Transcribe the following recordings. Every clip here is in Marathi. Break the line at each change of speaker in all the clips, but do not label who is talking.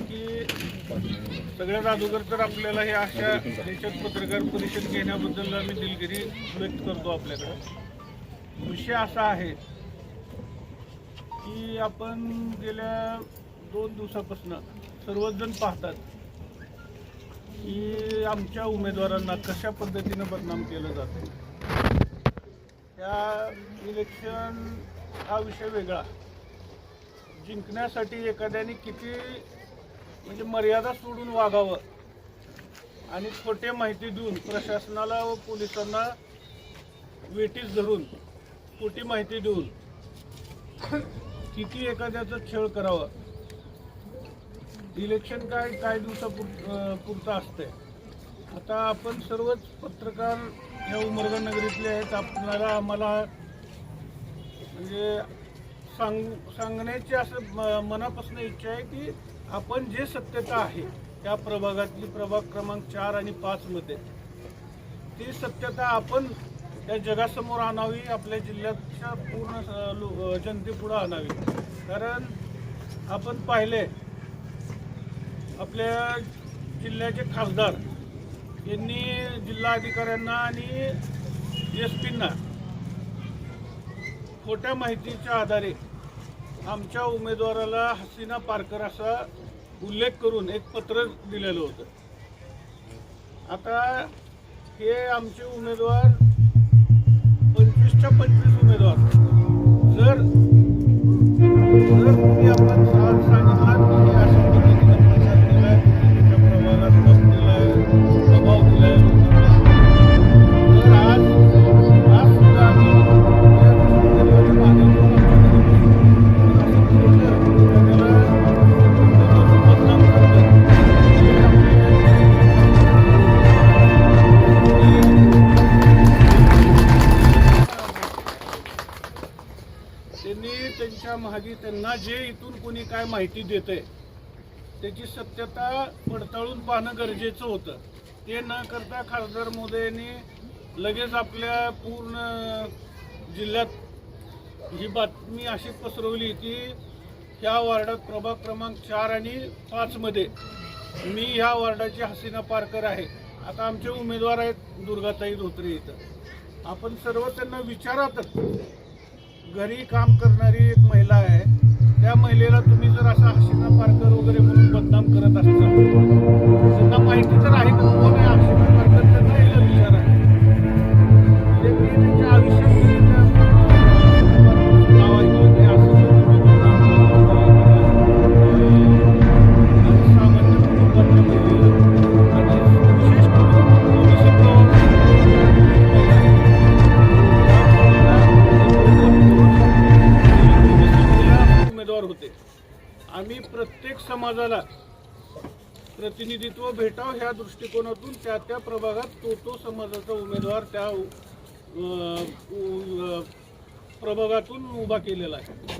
की सगळ्यात अगोदर तर आपल्याला हे अशा देशात पत्रकार परिषद घेण्याबद्दल आम्ही दिलगिरी व्यक्त करतो आपल्याकडं. विषय असा आहे की आपण गेल्या दोन दिवसापासून सर्वच जण पाहतात की आमच्या उमेदवारांना कशा पद्धतीनं बदनाम केलं जातं त्या इलेक्शन हा विषय वेगळा. जिंकण्यासाठी एखाद्याने किती म्हणजे मर्यादा सोडून वागावं आणि खोटे माहिती देऊन प्रशासनाला व पोलिसांना वेटीस धरून खोटी माहिती देऊन किती एखाद्याचा छळ करावा? इलेक्शन काय काय दिवसापुर पुरतं असतंय. आता आपण सर्वच पत्रकार ह्या उमरगा नगरीतले आहेत. आपल्याला आम्हाला म्हणजे सांग सांगण्याची असं म- मनापासून इच्छा आहे की आपण जे सत्यता आहे त्या प्रभागातली प्रभाग क्रमांक चार आणि पाचमध्ये ती सत्यता आपण त्या जगासमोर आणावी आपल्या जिल्ह्याच्या पूर्ण लो- जनतेपुढं आणावी. कारण आपण पाहिले आपल्या जिल्ह्याचे खासदार यांनी जिल्हा अधिकाऱ्यांना आणि एस पींना खोट्या माहितीच्या आधारे आमच्या उमेदवाराला हसीना पारकर असा उल्लेख करून एक पत्र दिलेलं होतं. आता हे आमचे उमेदवार काय माहिती देते त्याची सत्यता पडताळून पाहणं गरजेचं होतं. ते न करता खासदार मोदयांनी लगेच आपल्या पूर्ण जिल्ह्यात ही बातमी अशी पसरवली की ह्या वार्डात प्रभाग क्रमांक चार आणि पाचमध्ये मी ह्या वार्डाची हसीना पारकर आहे. आता आमचे उमेदवार आहेत दुर्गाताई धोत्रे इथं. आपण सर्व त्यांना विचारातच. घरी काम करणारी एक महिला आहे. त्या महिलेला तुम्ही जर असा हसीना पारकर वगैरे म्हणून बदनाम करत असता त्यांना माहिती तर आहे का कोण आहे हसीना समाजाला प्रतिनिधित्व भेटाव ह्या दृष्टिकोनातून त्या त्या प्रभागात तो तो समाजाचा उमेदवार त्या प्रभागातून उभा केलेला आहे.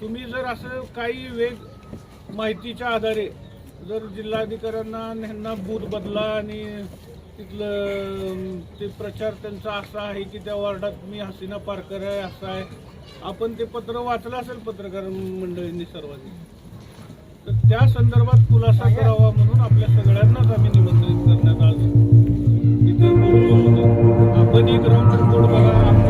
तुम्ही जर असं काही वेग माहितीच्या आधारे जर जिल्हाधिकाऱ्यांना ह्यांना बूथ बदला आणि तिथलं ते प्रचार त्यांचा असा आहे की त्या वॉर्डात मी हसीना पारकर आहे असं आहे आपण ते पत्र वाचलं असेल पत्रकार मंडळींनी सर्वांनी? तर त्या संदर्भात खुलासा करावा म्हणून आपल्या सगळ्यांनाच आम्ही निमंत्रित करण्यात आलो. इतर आपण एक राऊंड ग्राउंड रिपोर्ट बघा.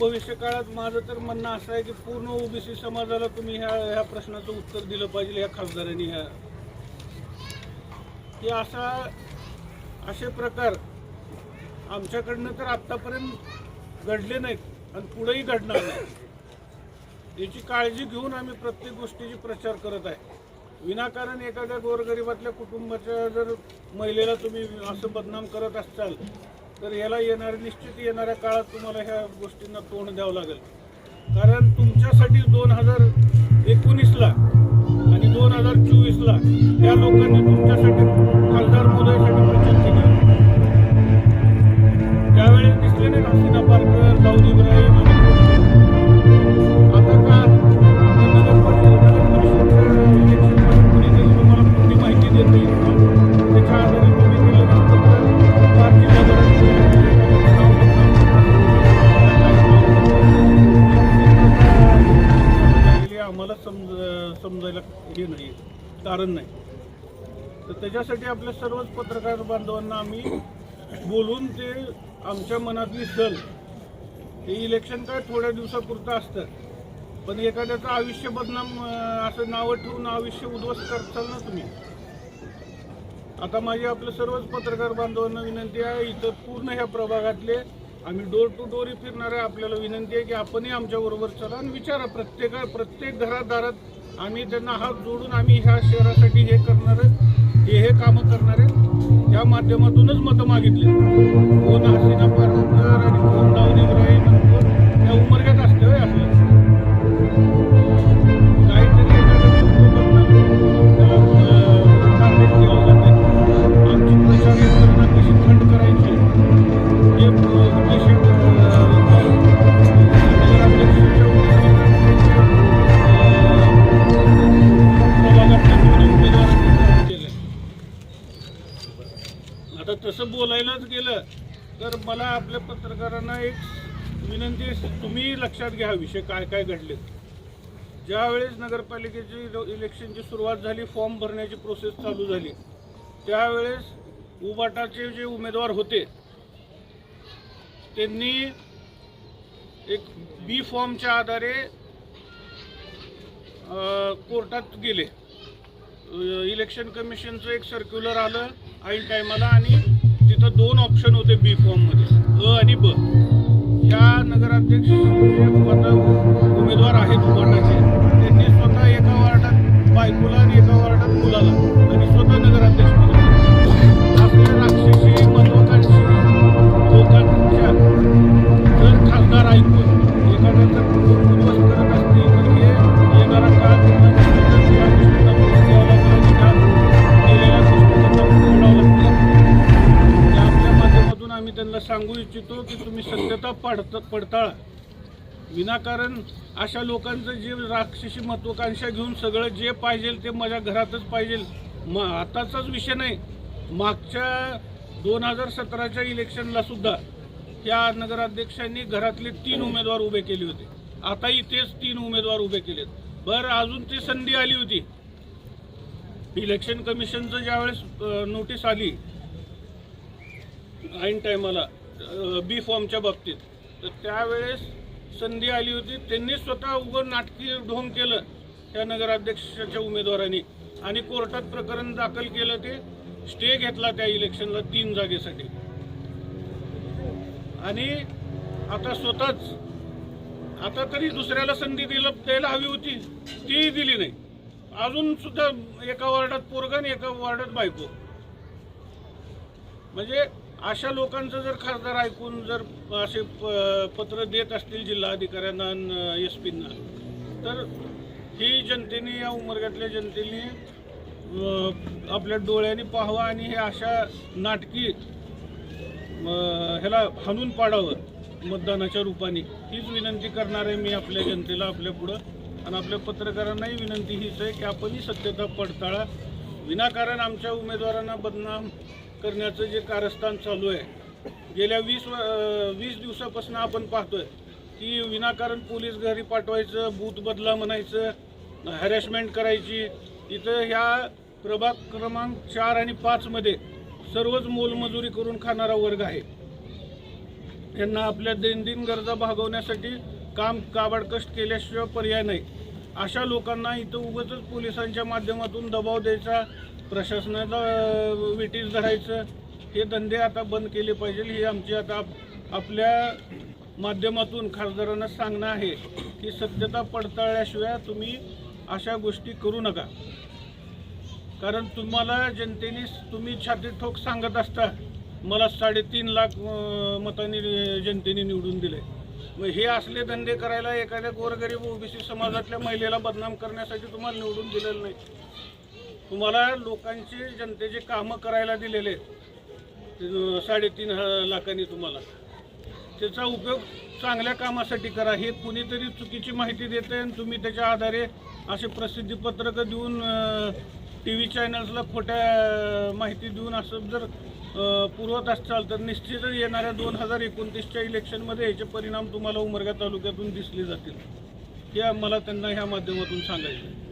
भविष्य काळात माझं तर म्हणणं असं आहे की पूर्ण ओबीसी समाजाला तुम्ही ह्या ह्या प्रश्नाचं उत्तर दिलं पाहिजे या खासदारांनी ह्या. की असा असे प्रकार आमच्याकडनं तर आत्तापर्यंत घडले नाहीत आणि पुढेही घडणार नाही. याची काळजी घेऊन आम्ही प्रत्येक गोष्टीची प्रचार करत आहे. विनाकारण एखाद्या गोरगरिबातल्या कुटुंबाच्या जर महिलेला तुम्ही असं बदनाम करत असाल तर याला येणाऱ्या निश्चित येणाऱ्या काळात तुम्हाला ह्या गोष्टींना तोंड द्यावं लागेल. कारण तुमच्यासाठी दोन हजार एकोणीसला त्यासाठी आपल्या सर्वच पत्रकार बांधवांना आम्ही बोलून ते आमच्या मनातली सल ते इलेक्शन काय थोड्या दिवसापुरतं असतं. पण एखाद्याचं आयुष्य बदनाम असं नावं ठेवून आयुष्य उद्ध्वस्त करताल ना तुम्ही. आता माझी आपल्या सर्वच पत्रकार बांधवांना विनंती आहे इथं पूर्ण ह्या प्रभागातले आम्ही डोर टू डोर फिरणार आपल्याला विनंती आहे की आपणही आमच्याबरोबर चला आणि विचारा प्रत्येक प्रत्येक घरादारात आम्ही त्यांना हात जोडून आम्ही ह्या शहरासाठी हे करणार हे हे कामं करणारे या माध्यमातूनच मतं मागितली. कोण हसीना पारकर आणि कोण दाऊद इब्राहिम आणि कोण त्या उमरग्यात तर मला आपल्या पत्रकारांना एक विनंती तुम्ही लक्षात घ्या विषय काय काय घडले. ज्यावेळेस नगरपालिकेची इलेक्शनची सुरुवात झाली फॉर्म भरण्याची प्रोसेस चालू झाली त्यावेळेस उबाटाचे जे उमेदवार होते त्यांनी एक बी फॉर्मच्या आधारे कोर्टात गेले. इलेक्शन कमिशनचं एक सर्क्युलर आलं ऐन टायमाला आणि तिथं दोन ऑप्शन होते बी फॉर्ममध्ये अ आणि ब. या नगराध्यक्ष उमेदवार आहेत उभाटाचे त्यांनी स्वतः एका वार्डात बायकोला माध्यमातून सांगू इच्छितो की तुम्ही सत्यता पडत पडताळा. विनाकारण अशा लोकांचं जे राक्षसी महत्वाकांक्षा घेऊन सगळं जे पाहिजे ते माझ्या घरातच पाहिजे. म आताचाच विषय नाही. मागच्या दोन हजार सतराच्या इलेक्शनला सुद्धा त्या नगराध्यक्षांनी घरातले तीन उमेदवार उभे केले होते. आता इथेच तीन उमेदवार उभे केलेत. बरं अजून ती संधी आली होती. इलेक्शन कमिशनचं ज्यावेळेस नोटीस आली ऐन टायमाला बी फॉर्मच्या बाबतीत. तर त्यावेळेस संधी आली होती. त्यांनी स्वतः उघड नाटकी ढोंग केलं त्या नगराध्यक्षाच्या उमेदवारांनी. आणि कोर्टात प्रकरण दाखल केलं ते. स्टे घेतला त्या इलेक्शनला तीन जागेसाठी. आणि आता स्वतःच आता तरी दुसऱ्याला संधी दिलं द्यायला हवी होती तीही दिली नाही. अजून सुद्धा एका वार्डात पोरगा आणि एका वार्डात बायको. म्हणजे अशा लोकांचं जर खासदार ऐकून जर असे प- पत्र देत असतील जिल्हाधिकाऱ्यांना एस पींना तर ही जनतेने या उमरग्यातल्या जनतेने आपल्या डोळ्यांनी पाहावं आणि हे अशा नाटकी ह्याला हाणून पाडावं मतदानाच्या रूपाने. हीच विनंती करणार आहे मी आपल्या जनतेला आपल्या पुढं. आणि आपल्या पत्रकारांनाही विनंती हीच आहे की आपणही सत्यता पडताळा विनाकारण आमच्या उमेदवारांना बदनाम करण्याचं जे कारस्थान चालू आहे गेल्या वीस व- वीस दिवसापासून आपण पाहतोय की विनाकारण पोलीस घरी पाठवायचं बूथ बदला म्हणायचं हॅरॅसमेंट करायची इथं ह्या प्रभाग क्रमांक चार आणि पाचमध्ये सर्वच मोलमजुरी करून खाणारा वर्ग आहे. यांना आपल्या दैनंदिन गरजा भागवण्यासाठी काम काबाड कष्ट केल्याशिवाय पर्याय नाही. अशा लोकांना इथं उगतच पोलिसांच्या माध्यमातून दबाव द्यायचा प्रशासनाला विटीस धरायचं हे धंदे आता बंद केले पाहिजे ही आमची आता आप- आपल्या माध्यमातून खासदारांना सांगणं आहे की सत्यता पडताळल्याशिवाय तुम्ही अशा गोष्टी करू नका. कारण तुम्हाला जनतेने तुम्ही छाती ठोक सांगत असता मला साडेतीन लाख मतांनी जनतेने निवडून दिले. मग हे असले धंदे करायला एखाद्या गोरगरीब ओबीसी समाजातल्या महिलेला बदनाम करण्यासाठी तुम्हाला निवडून दिलेलं नाही. तुम्हाला लोकांचे जनतेचे कामं करायला दिलेले आहेत. साडेतीन लाखांनी तुम्हाला त्याचा उपयोग चांगल्या कामासाठी करा हे कुणीतरी चुकीची माहिती देते आणि तुम्ही त्याच्या आधारे असे प्रसिद्धीपत्रकं देऊन टी व्ही चॅनल्सला खोट्या माहिती देऊन असं जर पुरवत असाल तर निश्चितच येणाऱ्या दोन हजार एकोणतीसच्या इलेक्शनमध्ये याचे परिणाम तुम्हाला उमरगा तालुक्यातून दिसले जातील हे मला त्यांना ह्या माध्यमातून सांगायचं आहे.